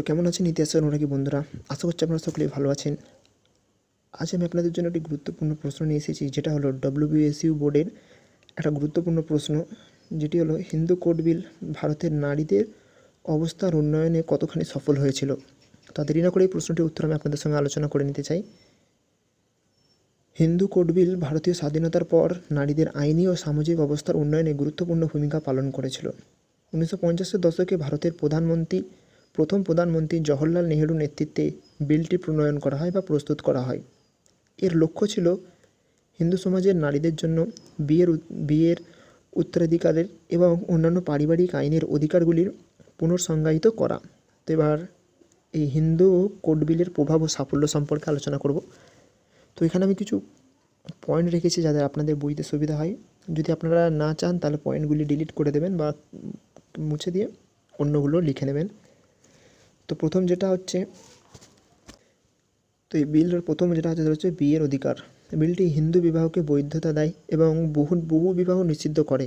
তো কেমন আছেন? ইতিহাসের অনুরাগী বন্ধুরা। আশা করছি আপনারা সকলেই ভালো আছেন। আজ আমি আপনাদের জন্য একটি গুরুত্বপূর্ণ প্রশ্ন নিয়ে এসেছি, যেটা হলো ডব্লিউবিএসইউ বোর্ডের একটা গুরুত্বপূর্ণ প্রশ্ন, যেটি হলো হিন্দু কোড বিল ভারতের নারীদের অবস্থার উন্নয়নে কতখানি সফল হয়েছিল? তা দেরি না করে এই প্রশ্নটির উত্তর আমি আপনাদের সঙ্গে আলোচনা করে নিতে চাই। হিন্দু কোড বিল ভারতীয় স্বাধীনতার পর নারীদের আইনি ও সামাজিক অবস্থার উন্নয়নে গুরুত্বপূর্ণ ভূমিকা পালন করেছিল। উনিশশো পঞ্চাশের দশকে ভারতের প্রধানমন্ত্রী প্রথম প্রধানমন্ত্রী জওহরলাল নেহেরু নেতৃত্বে বিলটি প্রণয়ন করা হয় বা প্রস্তুত করা হয়। এর লক্ষ্য ছিল হিন্দু সমাজের নারীদের জন্য বিয়ের বিয়ের উত্তরাধিকারের এবং অন্যান্য পারিবারিক আইনের অধিকারগুলির পুনর্সংজ্ঞায়িত করা। তো এবার এই হিন্দু কোড বিলের প্রভাব ও সাফল্য সম্পর্কে আলোচনা করব। তো এখানে আমি কিছু পয়েন্ট রেখেছি যাদের আপনাদের বুঝতে সুবিধা হয়। যদি আপনারা না চান, তাহলে পয়েন্টগুলি ডিলিট করে দেবেন বা মুছে দিয়ে অন্যগুলো লিখে নেবেন। তো প্রথম যেটা হচ্ছে, তো এই বিলের প্রথম যেটা হচ্ছে হচ্ছে বিয়ের অধিকার। বিলটি হিন্দু বিবাহকে বৈধতা দেয় এবং বহু বহু বিবাহ নিষিদ্ধ করে।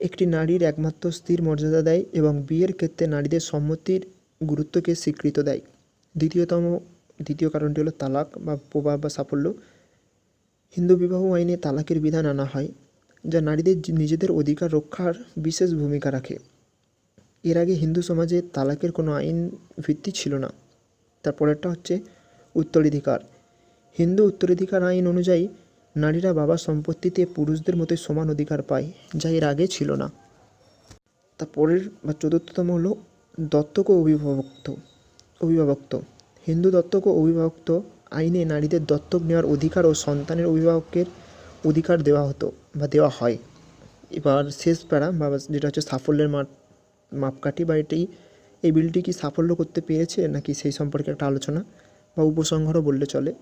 একটি নারীর একমাত্র স্থির মর্যাদা দেয় এবং বিয়ের ক্ষেত্রে নারীদের সম্মতির গুরুত্বকে স্বীকৃত দেয়। দ্বিতীয়তম, দ্বিতীয় কারণটি হলো তালাক বা প্রভাব বা সাফল্য। হিন্দু বিবাহ আইনে তালাকের বিধান আনা হয়, যা নারীদের নিজেদের অধিকার রক্ষার বিশেষ ভূমিকা রাখে। এর আগে হিন্দু সমাজে তালাকের কোনো আইন ভিত্তি ছিল না। তারপরেরটা হচ্ছে উত্তরাধিকার। হিন্দু উত্তরাধিকার আইন অনুযায়ী নারীরা বাবার সম্পত্তিতে পুরুষদের মতোই সমান অধিকার পায়, যা এর আগে ছিল না। তারপরের বা চতুর্থতম হলো দত্তক ও অভিভাবক্ত। অভিভাবক্ত। হিন্দু দত্তক ও অভিভাবক্ত আইনে নারীদের দত্তক নেওয়ার অধিকার ও সন্তানের অভিভাবকের অধিকার দেওয়া হতো বা দেওয়া হয়। এবার শেষ প্যারা বা যেটা হচ্ছে সাফল্যের মাপ মাপকাঠি বা এটি এই বিলটি কি সাফল্য করতে পেরেছে নাকি সেই সম্পর্কে একটা আলোচনা? বা উপসংহারও বললে চলে,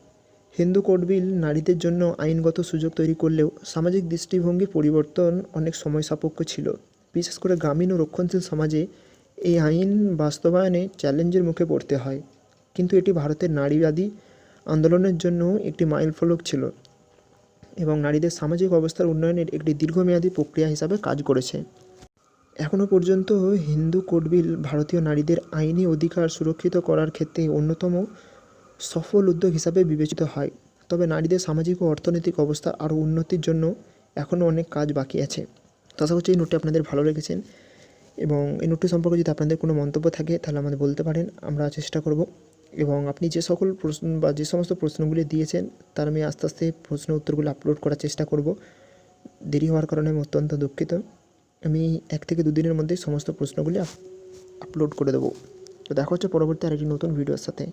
হিন্দু কোড বিল নারীদের জন্য আইনগত সুযোগ তৈরি করলেও সামাজিক দৃষ্টিভঙ্গি পরিবর্তন অনেক সময় সাপেক্ষ ছিল। বিশেষ করে গ্রামীণ ও রক্ষণশীল সমাজে এই আইন বাস্তবায়নে চ্যালেঞ্জের মুখে পড়তে হয়। কিন্তু এটি ভারতের নারীবাদী আন্দোলনের জন্য একটি মাইলফলক ছিল এবং নারীদের সামাজিক অবস্থার উন্নয়নের একটি দীর্ঘমেয়াদী প্রক্রিয়া হিসাবে কাজ করেছে। এখনও পর্যন্ত হিন্দু কোড বিল ভারতীয় নারীদের আইনি অধিকার সুরক্ষিত করার ক্ষেত্রে অন্যতম সফল উদ্যোগ হিসাবে বিবেচিত হয়। তবে নারীদের সামাজিক ও অর্থনৈতিক অবস্থা আরও উন্নতির জন্য এখনও অনেক কাজ বাকি আছে। তো আশা করছি এই নোটটি আপনাদের ভালো লেগেছেন এবং এই নোটটি সম্পর্কে যদি আপনাদের কোনো মন্তব্য থাকে, তাহলে আমাদের বলতে পারেন, আমরা চেষ্টা করব। এবং আপনি যে সকল প্রশ্ন বা যে সমস্ত প্রশ্নগুলি দিয়েছেন, তার আমি আস্তে আস্তে প্রশ্ন উত্তরগুলো আপলোড করার চেষ্টা করব। দেরি হওয়ার কারণে আমি অত্যন্ত দুঃখিত। আমি এক থেকে দুদিনের মধ্যে সমস্ত প্রশ্নগুলি আপলোড করে দেবো। তো দেখা হচ্ছে পরবর্তী আরেকটি নতুন ভিডিওর সাথে।